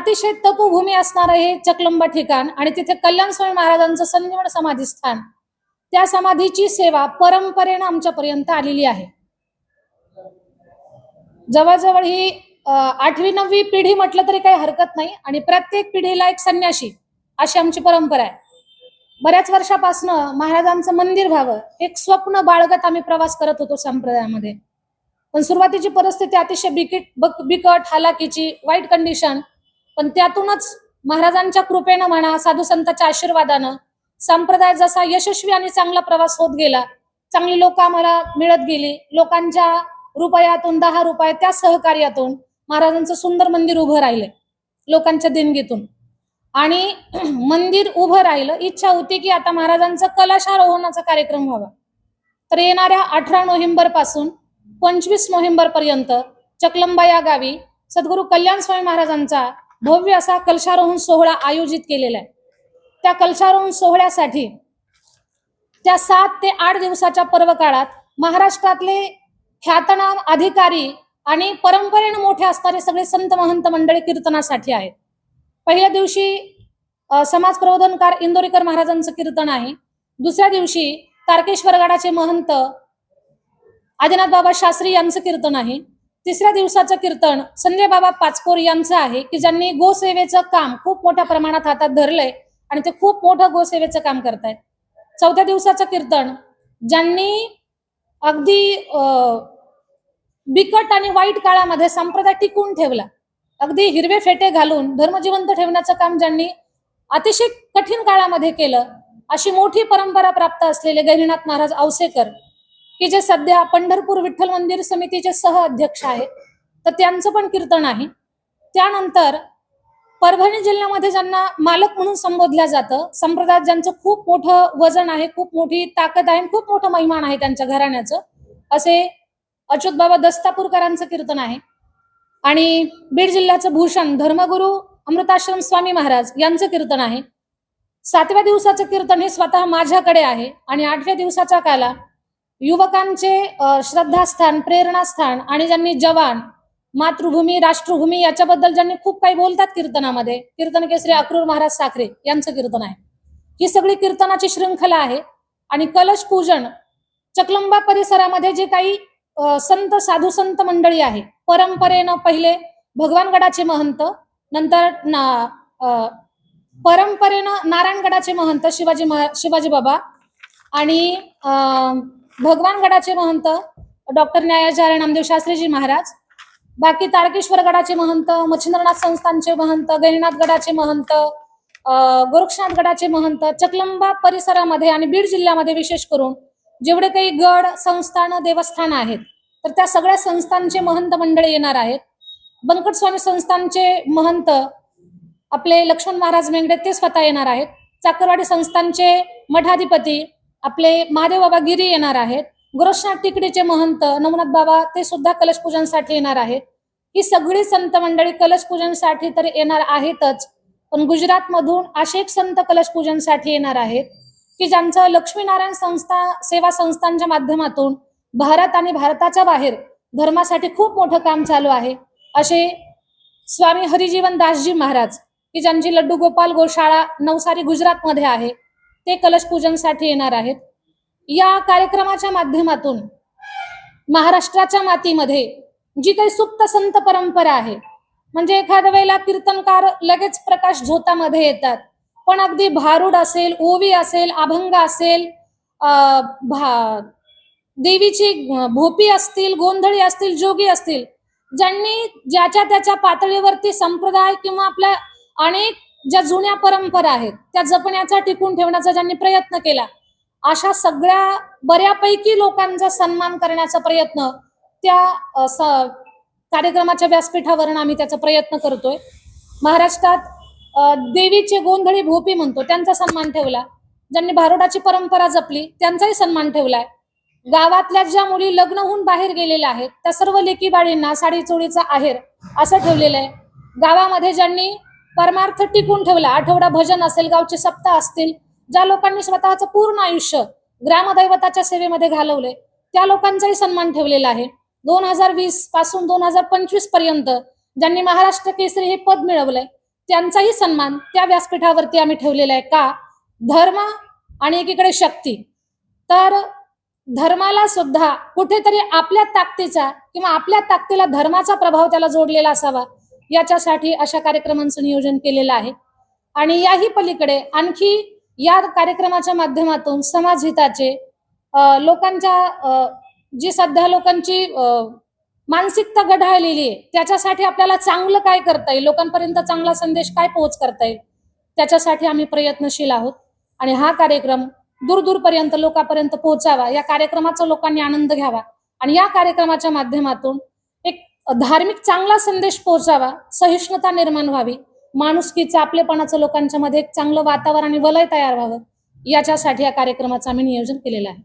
अतिशय तपभूमी असणारं हे चकलंबा ठिकाण आणि तिथे कल्याण स्वामी महाराजांचं संजीवन समाधी स्थान त्या समाधीची सेवा परंपरेनं आमच्यापर्यंत आलेली आहे. जवळजवळ ही आठवी नववी पिढी म्हटलं तरी काही हरकत नाही आणि प्रत्येक पिढीला एक संन्याशी अशी आमची परंपरा आहे. बऱ्याच वर्षापासून महाराजांचं मंदिर व्हावं एक स्वप्न बाळगत आम्ही प्रवास करत होतो संप्रदायामध्ये. पण सुरुवातीची परिस्थिती अतिशय बिकट बिकट हालाकीची वाईट कंडिशन पण त्यातूनच महाराजांच्या कृपेनं म्हणा साधू संतांच्या आशीर्वादानं संप्रदाय जसा यशस्वी आणि चांगला प्रवास होत गेला चांगली लोक आम्हाला मिळत गेली लोकांच्या रुपयातून दहा रुपये त्या सहकार्यातून महाराजांचं सुंदर मंदिर उभं राहिलं लोकांच्या देणगीतून. आणि मंदिर उभं राहिलं इच्छा होती की आता महाराजांचा कलाशारोहणाचा कार्यक्रम व्हावा. तर येणाऱ्या अठरा नोव्हेंबरपासून पंचवीस नोव्हेंबर पर्यंत चकलंबा या गावी सद्गुरू कल्याण स्वामी महाराजांचा भव्य असा कलशारोहण सोहळा आयोजित केलेला आहे. त्या कलशारोहण सोहळ्यासाठी त्या सात ते आठ दिवसाच्या पर्व काळात महाराष्ट्रातले ख्यातनाम अधिकारी आणि परंपरेनं मोठे असणारे सगळे संत महंत मंडळी कीर्तनासाठी आहेत. पहिल्या दिवशी समाज प्रबोधनकार इंदोरीकर महाराजांचं कीर्तन आहे. दुसऱ्या दिवशी तारकेश्वर गडाचे महंत आदिनाथ बाबा शास्त्री यांचं कीर्तन आहे. तिसऱ्या दिवसाचं कीर्तन संजय बाबा पाचपोर यांचं आहे की ज्यांनी गोसेवेचं काम खूप मोठ्या प्रमाणात हातात धरलंय आणि ते खूप मोठं गोसेवेचं काम करतायत. चौथ्या दिवसाचं कीर्तन ज्यांनी अगदी बिकट आणि वाईट काळामध्ये संप्रदाय टिकून ठेवला अगदी हिरवे फेटे घालून धर्म जिवंत ठेवण्याचं काम ज्यांनी अतिशय कठीण काळामध्ये केलं अशी मोठी परंपरा प्राप्त असलेले गहिनीनाथ महाराज औसेकर की जे सध्या पंढरपूर विठ्ठल मंदिर समितीचे सह अध्यक्ष आहेत तर त्यांचं पण कीर्तन आहे. त्यानंतर परभणी जिल्ह्यामध्ये ज्यांना मालक म्हणून संबोधलं जातं संप्रदायात ज्यांचं खूप मोठं वजन आहे खूप मोठी ताकद आहे खूप मोठं महिमान आहे त्यांच्या घराण्याचं असे अच्युत बाबा दस्तापूरकरांचं कीर्तन आहे. आणि बीड जिल्ह्याचं भूषण धर्मगुरू अमृताश्रम स्वामी महाराज यांचं कीर्तन आहे. सातव्या दिवसाचं कीर्तन हे स्वतः माझ्याकडे आहे आणि आठव्या दिवसाचा काला युवकांचे श्रद्धास्थान प्रेरणास्थान आणि ज्यांनी जवान मातृभूमी राष्ट्रभूमी याच्याबद्दल ज्यांनी खूप काही बोलतात कीर्तनामध्ये कीर्तन केसरी अक्रूर महाराज साखरे यांचं कीर्तन आहे. ही सगळी कीर्तनाची श्रृंखला आहे आणि कलश पूजन चकलंबा परिसरामध्ये जे काही संत साधू संत मंडळी आहे परंपरेनं पहिले भगवानगडाचे महंत नंतर ना अ, परंपरेनं नारायणगडाचे महंत शिवाजी महा शिवाजी बाबा आणि भगवान गडाचे महंत डॉक्टर न्यायाचार्य नामदेव शास्त्रीजी महाराज बाकी तारकेश्वर गडाचे महंत मच्छिंद्रनाथ संस्थानचे महंत गहिनाथ गडाचे महंत गोरक्षनाथ गडाचे महंत चकलंबा परिसरामध्ये आणि बीड जिल्ह्यामध्ये विशेष करून जेवढे काही गड संस्थान देवस्थान आहेत तर त्या सगळ्या संस्थांचे महंत मंडळी येणार आहेत. बंकट स्वामी संस्थानचे महंत आपले लक्ष्मण महाराज मेंगडे ते स्वतः येणार आहेत. चाकरवाडी संस्थानचे मठाधिपती आपले महादेव बाबा गिरी येणार आहेत. गोरक्षनाथ टिकडीचे महंत नवनाथ बाबा ते सुद्धा कलश पूजनसाठी येणार आहेत. ही सगळी संत मंडळी कलश पूजनसाठी तर येणार आहेतच पण गुजरात मधून असे एक संत कलश पूजनसाठी येणार आहेत की ज्यांचं लक्ष्मीनारायण संस्था सेवा संस्थांच्या माध्यमातून भारत आणि भारताच्या बाहेर धर्मासाठी खूप मोठं काम चालू आहे. असे स्वामी हरिजीवन दासजी महाराज की ज्यांची लड्डू गोपाल गोशाळा नवसारी गुजरातमध्ये आहे ते कलश पूजनसाठी येणार आहेत. या कार्यक्रमाच्या माध्यमातून महाराष्ट्राच्या मातीमध्ये जी काही सुप्त संत परंपरा आहे म्हणजे एखाद्या वेळेला कीर्तनकार लगेच प्रकाश झोतामध्ये येतात. पण अगदी भारूड असेल ओवी असेल अभंग असेल भा देवीची भोपी असतील गोंधळी असतील जोगी असतील ज्यांनी ज्याच्या त्याच्या पातळीवरती संप्रदाय किंवा आपल्या अनेक ज्या जुन्या परंपरा आहेत त्या जपण्याचा टिकून ठेवण्याचा ज्यांनी प्रयत्न केला अशा सगळ्या बऱ्यापैकी लोकांचा सन्मान करण्याचा प्रयत्न त्या स- कार्यक्रमाच्या व्यासपीठावरून आम्ही त्याचा प्रयत्न करतोय. महाराष्ट्रात देवीचे गोंधळी भोपी म्हणतो त्यांचा सन्मान ठेवला. ज्यांनी भारुडाची परंपरा जपली त्यांचाही सन्मान ठेवलाय. गावातल्या ज्या मुली लग्न होऊन बाहेर गेलेल्या आहेत त्या सर्व लेकी बाळींना साडी चोळीचा आहेर असं ठेवलेलं आहे. गावामध्ये ज्यांनी परमार्थ टिकून ठेवला. आठवडा भजन असेल गावचे सप्ताह असतील ज्या लोकांनी स्वतःचं पूर्ण आयुष्य ग्रामदैवताच्या सेवेमध्ये घालवले त्या लोकांचाही सन्मान ठेवलेला आहे. दोन हजार वीसपासून दोन हजार पंचवीसपर्यंत ज्यांनी महाराष्ट्र केसरी हे पद मिळवलंय त्यांचाही सन्मान त्या व्यासपीठावरती आम्ही ठेवलेला आहे. का? धर्म आणि एकीकडे शक्ती. तर धर्माला सुद्धा कुठेतरी आपल्या ताकदीचा किंवा आपल्या ताकदीला धर्माचा प्रभाव त्याला जोडलेला असावा. याच्यासाठी अशा कार्यक्रमांचं नियोजन केलेलं आहे. आणि याही पलीकडे आणखी या कार्यक्रमाच्या माध्यमातून समाजहिताचे लोकांच्या जी सध्या लोकांची मानसिकता गढाळलेली आहे त्याच्यासाठी आपल्याला चांगलं काय करता येईल? लोकांपर्यंत चांगला संदेश काय पोहोच करता येईल? त्याच्यासाठी आम्ही प्रयत्नशील आहोत. आणि हा कार्यक्रम दूरदूरपर्यंत लोकांपर्यंत पोहोचावा. या कार्यक्रमाचा लोकांनी आनंद घ्यावा. आणि या कार्यक्रमाच्या माध्यमातून धार्मिक चांगला संदेश पोहोचावा सहिष्णुता निर्माण व्हावी माणुसकीचं आपलेपणाचं लोकांच्या मध्ये एक चांगलं वातावरण आणि वलय तयार व्हावं याच्यासाठी या कार्यक्रमाचं आम्ही नियोजन केलेलं आहे.